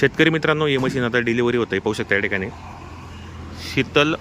शेतकरी मित्रांनो हे मशीन आता डिलिव्हरी होतं आहे पाहू शकता या ठिकाणी. शीतल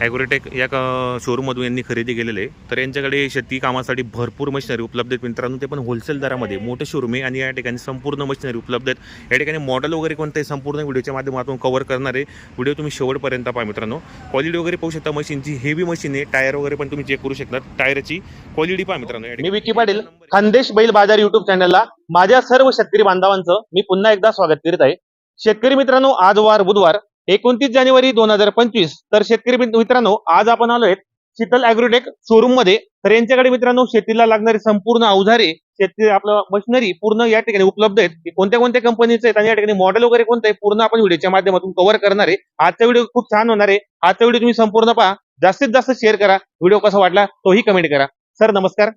ॲग्रोटेक या का शोरूममधून यांनी खरेदी केलेले तर यांच्याकडे शेती कामासाठी भरपूर मशिनरी उपलब्ध आहेत. मित्रांनो ते पण होलसेल दरामध्ये मोठे शोरूम आहे आणि या ठिकाणी संपूर्ण मशिनरी उपलब्ध आहेत. या ठिकाणी मॉडेल वगैरे कोणते संपूर्ण व्हिडिओच्या माध्यमातून कव्हर करणारे व्हिडिओ तुम्ही शेवटपर्यंत पहा मित्रांनो. क्वालिटी वगैरे पाहू शकता मशीनची हेवी मशीन आहे. टायर वगैरे पण तुम्ही चेक करू शकता. टायरची क्वालिटी पहा मित्रांनो या मी ठिकाणी. विकी पाटील खानदेश बैल बाजार युट्यूब चॅनलला माझ्या सर्व शेतकरी बांधवांचं मी पुन्हा एकदा स्वागत करीत आहे. शेतकरी मित्रांनो आज वार बुधवार एकोणतीस जानेवारी दोन हजार पंचवीस. तर शेतकरी मित्रांनो आज आपण आलोय शीतल अॅग्रोटेक शोरूममध्ये तर यांच्याकडे मित्रांनो शेतीला लागणारी संपूर्ण अवजारे शेती आपलं मशिनरी पूर्ण या ठिकाणी उपलब्ध आहेत. की कोणत्या कोणत्या कंपनीचे आहेत आणि या ठिकाणी मॉडेल वगैरे कोणतं आहे पूर्ण आपण व्हिडिओच्या माध्यमातून कव्हर करणार आहे. आजचा व्हिडिओ खूप छान होणार आहे. आजचा व्हिडिओ तुम्ही संपूर्ण पहा. जास्तीत जास्त शेअर करा. व्हिडिओ कसा वाटला तोही कमेंट करा. सर नमस्कार.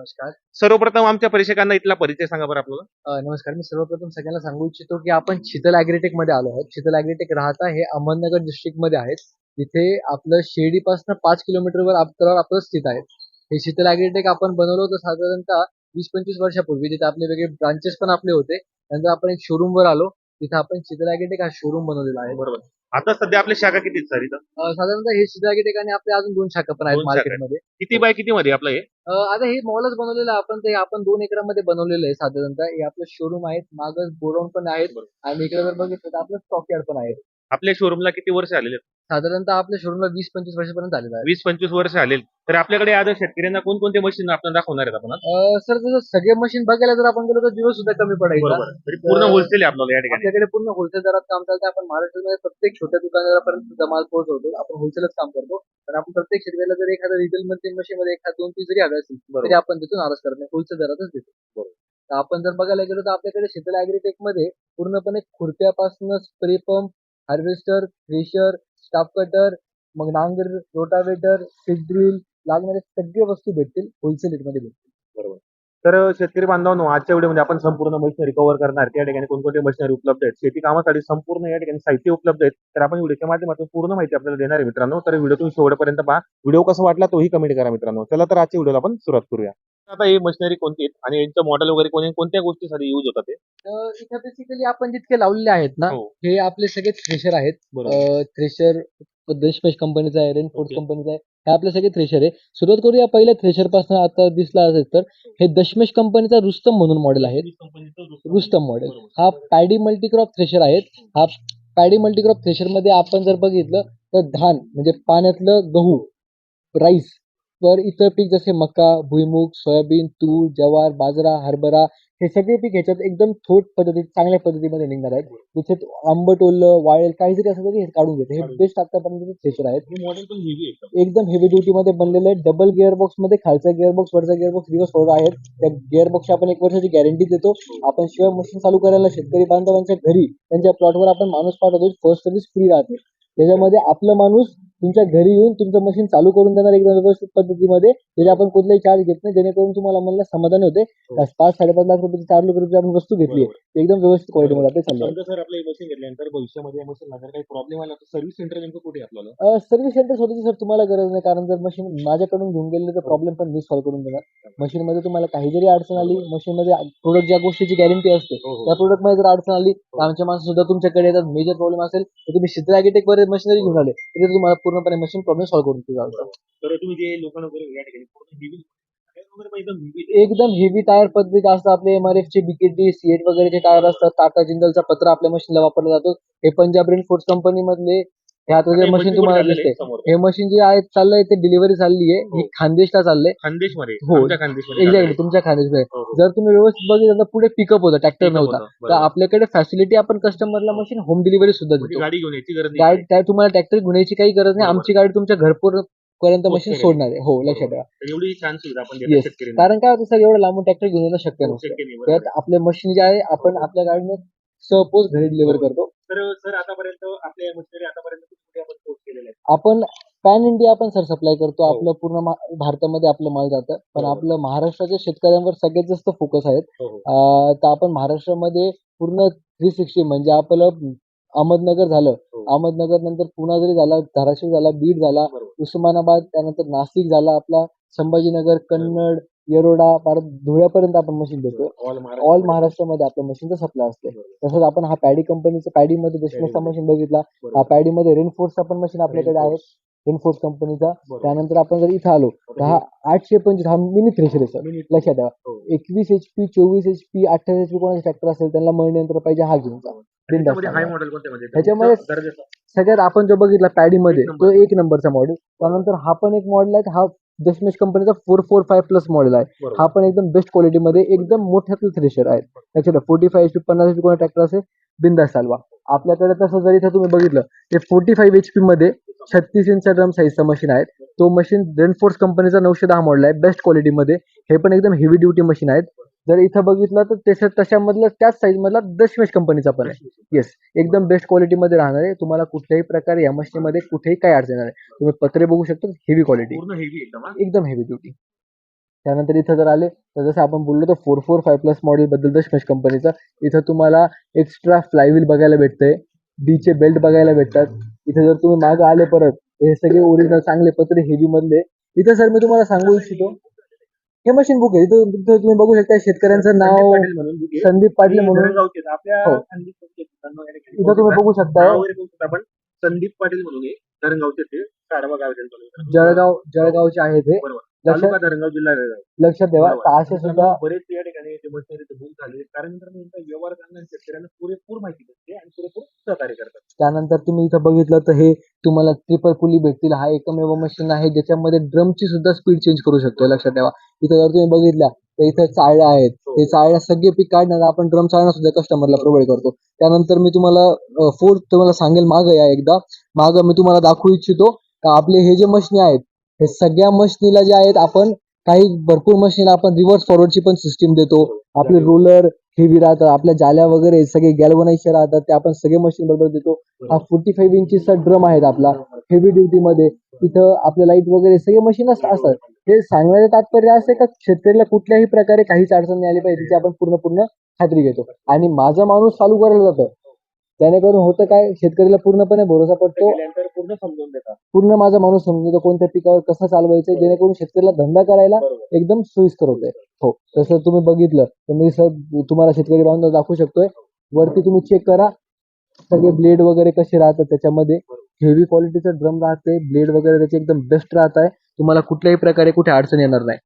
नमस्कार. सर्वप्रथम आमच्या प्रेक्षकांना इथला परिचय सांगा बरं आपल्याला. अ, नमस्कार. मी सर्वप्रथम सगळ्यांना सांगू इच्छितो की आपण शीतल अॅग्रीटेकमध्ये आलो आहोत. शीतल अॅग्रीटेक राहता हे अहमदनगर डिस्ट्रिक्टमध्ये आहेत. तिथे आपलं शिर्डीपासून पाच किलोमीटरवर अंतरावर आपलं स्थित आहे. हे शीतल अॅग्रीटेक आपण बनवलं होतं साधारणतः वीस पंचवीस वर्षापूर्वी. तिथे आपले वेगळे ब्रांचेस पण आपले होते. नंतर आपण एक शोरूम वर आलो. तिथे आपण शीतल अॅग्रीटेक हा शोरूम बनवलेला आहे. बरोबर. आता सध्या आपल्या शाखा किती आहेत सर इथं? अ, साधारणतः हे शीतल अॅग्रीटेक आणि आपले अजून दोन शाखा पण आहेत दोन शाखा आहेत. मार्केटमध्ये किती बाय किती मध्ये आपलं हे? अ, आता हे मॉलच बनवलेलं आहे आपण ते आपण दोन एकरामध्ये बनवलेलं आहे साधारणतः. हे आपलं शोरूम आहेत मागच गोडाऊन पण आहेत बरोबर. आणि इकडे जर बघितलं तर आपलं स्टॉक यार्ड पण आहे. आपल्या शोरूमला किती वर्ष आलेले? साधारणतः आपल्या शोरूमला वीस पंचवीस वर्षापर्यंत आलेलं आहे वीस पंचवीस वर्ष आलेले. तर आपल्याकडे आज शेतकऱ्यांना कोणकोणते मशीन आपण दाखवणार आहेत आपण आज? अ, सर जसं सगळे मशीन बघायला जर आपण गेलो तर दिवस सुद्धा कमी पडायचा. तरी पूर्ण तर- होलसेल आहे आपल्याला या ठिकाणी. आपल्याकडे पूर्ण होलसेल दरात काम चालतं. आपण महाराष्ट्रामध्ये प्रत्येक छोट्या दुकानदारापर्यंत सुद्धा माल पोहोचवतो. आपण होलसेलच काम करतो. पण आपण प्रत्येक शेतकऱ्याला जर एखादा रिटेल मध्ये मशीन मध्ये एखाद दोन पीस जरी हवे असेल तरी आपण तिथून नाराज करत नाही. होलसेल दरातच देतो. तर आपण जर बघायला गेलो तर आपल्याकडे शीतल अॅग्रीटेकमध्ये पूर्णपणे खुर्प्यापासून spray pump harvester thresher chaff cutter मग नांगर रोटावेटर सीड ड्रिल लागणारे सगळे वस्तू भेटतील होलसेल रेटमध्ये मध्ये भेटतील. तर शेतकरी बांधवांनो आजच्या व्हिडिओमध्ये आपण संपूर्ण मशिनरी कव्हर करणार. त्या ठिकाणी कोणकोणते मशिनरी उपलब्ध आहेत? शेती कामासाठी संपूर्ण या ठिकाणी साहित्य उपलब्ध आहेत. तर आपण व्हिडिओच्या माध्यमातून पूर्ण माहिती आपल्याला देणार आहे मित्रांनो. तर व्हिडिओ तुम्ही शेवटपर्यंत पहा. व्हिडिओ कसा वाटला तोही कमेंट करा मित्रांनो. चला तर आजच्या व्हिडिओला आपण सुरुवात करूया. आता ही मशिनरी कोणती आहेत? आणि यांचं मॉडेल वगैरे कोणी कोणत्या गोष्टीसाठी युज होतात ते? तर इथं बेसिकली आपण जितके लावलेले आहेत ना हो. हे आपले सगळे थ्रेशर आहेत. थ्रेशर देशपेश कंपनीचा आहे रेनफोर्स Okay. कंपनीचा आहे हे आपले सगळे थ्रेशर आहे. सुरुवात करूया पहिल्या थ्रेशरपासून आता दिसला असेल तर हे दशमेश कंपनीचा रुस्तम म्हणून मॉडेल आहे रुस्तम. मॉडेल हा पॅडी मल्टीक्रॉप थ्रेशर आहेत. हा पॅडी मल्टीक्रॉप थ्रेशरमध्ये आपण जर बघितलं तर धान म्हणजे पाण्यातलं गहू राईस वर इतर पीक जसे मका भुईमुग सोयाबीन तूर ज्वार बाजरा हरभरा हे सगळे पीक ह्याच्यात एकदम थोट पद्धतीत चांगल्या पद्धतीमध्ये निघणार आहेत. त्याच्यात आंबट ओलं वाळेल काही जरी असलं तरी हे काढून घेते. हे बेस्ट आतापर्यंत थ्रेशर आहेत. हे मॉडेल पण हेवी आहे एकदम. हेवी ड्युटी मध्ये बनलेले आहेत डबल गिअर बॉक्समध्ये खालचा गिअर बॉक्स वरचा गिअर बॉक्स रिव्हर्स ऑर्डर आहेत. त्या गिअर बॉक्सची आपण एक वर्षाची गॅरंटी देतो. आपण शिवाय मशीन चालू करायला शेतकरी बांधवांच्या घरी त्यांच्या प्लॉटवर आपण माणूस पाठवतो. फर्स्ट सर्व्हिस फ्री राहते. त्याच्यामध्ये आपला माणूस तुमच्या घरी येऊन तुमचं मशीन चालू करून देणार एकदम व्यवस्थित पद्धतीमध्ये त्याचे आपण कुठलाही चार्ज घेत नाही जेणेकरून तुम्हाला मला समाधान होते. पाच साडेपाच लाख रुपयाची चार लाख रुपयाची आपण वस्तू घेतली एकदम व्यवस्थित क्वालिटीमध्ये आपले चालू समजा सर आपलं मशीन घेतल्यानंतर भविष्यामध्ये मशीन काही प्रॉब्लेम आला तर सर्व्हिस सेंटर नेमकं कुठे आपल्याला? सर्व्हिस सेंटर स्वतःची सर तुम्हाला गरज नाही कारण जर मशीन माझ्याकडून घेऊन गेले तर प्रॉब्लेम पण मी सॉल्व्ह करून देणार. मशीन मध्ये तुम्हाला काही जरी अडचण आली मशीन मध्ये प्रोडक्ट ज्या गोष्टीची गॅरंटी असते हो, त्या प्रोडक्टमध्ये जर अडचण आली तर आमच्या माणसं सुद्धा तुमच्याकडे येतात. मेजर प्रॉब्लेम असेल तर तुम्ही शीतल ॲग्रीटेक वर मशिनरी घेऊन आले तर तुम्हाला पूर्णपणे मशीन प्रॉब्लेम सॉल्व्ह करून तर तुम्ही जे लोकांना वगैरे या ठिकाणी पूर्ण एकदम हेवी टायर पद्धती असतात आपले एम आर एफ चे बीकेटी सीएट वगैरेचे टायर असतात टाटा जिंदलचा पत्र आपल्या मशीनला वापरला जातो. हे पंजाब रेन फोर्स कंपनी मधले हे आता जे हे मशीन तुम्हाला दिसते? हे मशीन जे आहे चाललंय ते डिलिव्हरी चालली आहे. ही हो. खानदेशला चाललंय. खानदेशमध्ये हो. एक्झॅक्टली तुमच्या खानदेशमध्ये. हो, हो. जर तुम्ही व्यवस्थित बघितलं तर पुढे पिकअप होतं ट्रॅक्टर नव्हता. होतं, तर. आपल्याकडे फॅसिलिटी आपण कस्टमरला मशीन होम डिलिव्हरी सुद्धा देतो. गाडी घेऊन यायची गरज नाही गाडी त्या तुम्हाला ट्रॅक्टर घेण्याची काही गरज नाही. आमची गाडी तुमच्या घरपोर पर्यंत मशीन? सोडणार आहे. हो लक्षात ठेवा. कारण काय होतं सर एवढं लांबून ट्रॅक्टर घेऊन येणं शक्य हो, नसतं. आपले मशीन जे आहे आपण आपल्या गाडीने सपोज घरी डिलिव्हर हो. करतो. तर सर आतापर्यंत आपल्या मशिनरी आतापर्यंत कुठे आपण पोस्ट केलेले आहेत आपण पॅन इंडिया आपण सर सप्लाय करतो हो. आपलं पूर्ण मा- भारतामध्ये आपलं माल जातं पण. आपलं महाराष्ट्राच्या शेतकऱ्यांवर सगळ्यात जास्त फोकस आहेत हो, हो. अं, तर आपण महाराष्ट्रामध्ये पूर्ण थ्री सिक्स्टी म्हणजे आपलं अहमदनगर झालं हो. अहमदनगर नंतर पुणा जरी झाला धाराशिव झाला बीड झाला बरोबर. उस्मानाबाद त्यानंतर नाशिक झाला आपला संभाजीनगर कन्नड येरोडा परत धुळ्यापर्यंत आपण मशीन देतोय. ऑल महाराष्ट्रामध्ये आपल्या मशीनचा सप्लाय असते. तसंच आपण हा पॅडी कंपनीचा पॅडीमध्ये दशमेशचा मशीन बघितला. हा पॅडीमध्ये रेनफोर्सचा पण मशीन आपल्याकडे आहे. रेनफोर्स कंपनीचा त्यानंतर आपण जर इथं आलो तर हा आठशे पंचवीस हा मिनी थ्रेशर आहे सर लक्षात ठेवा. एकवीस एच पी चोवीस एच पी अठ्ठावीस एच पी कोणाचा ट्रॅक्टर असेल त्यांना मळणी यंत्र पाहिजे हा घेऊन कोणते म्हणजे? सगळ्यात आपण जो बघितला पॅडीमध्ये. तो एक नंबरचा मॉडेल त्यानंतर हा पण एक मॉडेल आहे हा दशमेश कंपनीचा four four five plus model आहे. हा पण एकदम बेस्ट क्वालिटीमध्ये एकदम मोठ्यातलं थ्रेशर आहे. त्याच्यात फोर्टी फाय एच पी पन्नास एच पी कोणा ट्रॅक्टर असेल? बिंदास चालवा. आपल्याकडे तसं जर इथं तुम्ही बघितलं ते फोर्टी फाईव्ह एच पी मध्ये छत्तीस इंचचा ड्रम साईजचा मशीन आहे. तो मशीन रेनफोर्स कंपनीचा नऊशे दहा मॉडेल आहे बेस्ट क्वालिटीमध्ये हे पण एकदम हेवी ड्युटी मशीन आहेत. जर इथं बघितलं तर त्याच्या तशामधलं त्याच साईज मधला दशमेश कंपनीचा पण आहे. येस एकदम बेस्ट क्वालिटीमध्ये राहणार आहे. तुम्हाला कुठल्याही प्रकारे या मशीनमध्ये कुठेही काय अडचण येणार आहे तुम्ही पत्रे बघू शकता हेवी क्वालिटी एकदम? एकदम हेवी ड्युटी त्यानंतर इथं जर आले तर जसं आपण बोललो तर four four five plus model बद्दल दशमेश कंपनीचा इथं तुम्हाला एक्स्ट्रा फ्लायव्हील बघायला भेटतंय. चे बेल्ट बघायला भेटतात. इथे जर तुम्ही मागं आले परत हे सगळे ओरिजिनल चांगले पत्रे हेवी मधले. इथं सर मी तुम्हाला सांगू इच्छितो हे मशीन बुक आहे इथं इथं तुम्ही बघू शकता शेतकऱ्यांचं नाव. संदीप पाटील म्हणून. आपल्या हो. संदीप पाटील इथं तुम्ही बघू शकता नाव वगैरे बघू शकता आपण संदीप पाटील म्हणून हे धरणगावचे ते गाव आहे. जळगाव जळगावचे आहेत हे बरोबर लक्षात तालुका धरणगाव जिल्हा जळगाव. लक्षात ठेवा बरोबर. असे सुद्धा बरेच या ठिकाणी ते मशिनरी बुक झाले कारण यांचा व्यवहार करणाऱ्या शेतकऱ्यांना पुरेपूर माहिती देते आणि पुरेपूर सहकार्य करतात त्यानंतर तुम्ही इथं बघितलं तर हे तुम्हाला ट्रिपल पुली भेटतील. हा एकमेव मशीन आहे ज्याच्यामध्ये ड्रमची सुद्धा स्पीड चेंज करू शकतो लक्षात ठेवा. इथं जर तुम्ही बघितल्या तर इथं चाळ्या आहेत. हे चाळ्या सगळे पीक काढणार आपण ड्रम चाळणं सुद्धा कस्टमरला प्रोव्हाइड करतो. त्यानंतर मी तुम्हाला फोर्थ तुम्हाला सांगेल मागं या एकदा. मागं मी तुम्हाला दाखवू इच्छितो का आपले हे जे मशिनी आहेत हे सगळ्या मशिनीला जे आहेत आपण काही भरपूर मशीनला आपण रिव्हर्स फॉरवर्डची पण सिस्टीम देतो. आपले रोलर हेवी राहतात आपल्या जाल्या वगैरे सगळे गॅल्वनाईजचे राहतात. ते आपण सगळे मशीन बरोबर देतो. हा फोर्टी फाईव्ह इंचीचा ड्रम आहेत आपला. हेवी ड्युटी मध्ये. तिथं आपले लाइट वगैरे सगळे मशीन असतात. हे सांगण्याचं तात्पर्य असं आहे का शेतकऱ्याला कुठल्याही प्रकारे काहीच अडचण नाही आली पाहिजे. त्याची आपण पूर्ण पूर्ण खात्री घेतो. आणि माझा माणूस चालू करायला जातं. त्यानेकरून होतं काय शेतकऱ्याला पूर्णपणे भरोसा पडतो. पूर्ण समजून देतात. पूर्ण माझा माणूस समजून घेतो कोणत्या पिकावर कसं चालवायचं जेणेकरून शेतकऱ्याला धंदा करायला बरोबर. एकदम सोयीस्कर होतंय. हो. तसं तुम्ही बघितलं तर मी सर तुम्हाला शेतकरी बांधव दाखवू शकतोय. वरती तुम्ही चेक करा. सगळे ब्लेड वगैरे कसे राहतात त्याच्यामध्ये. हेवी क्वालिटीचं ड्रम राहते ब्लेड वगैरे त्याचे एकदम बेस्ट राहत आहे तुम्हाला कुठल्याही प्रकारे कुठे अडचण येणार नाही.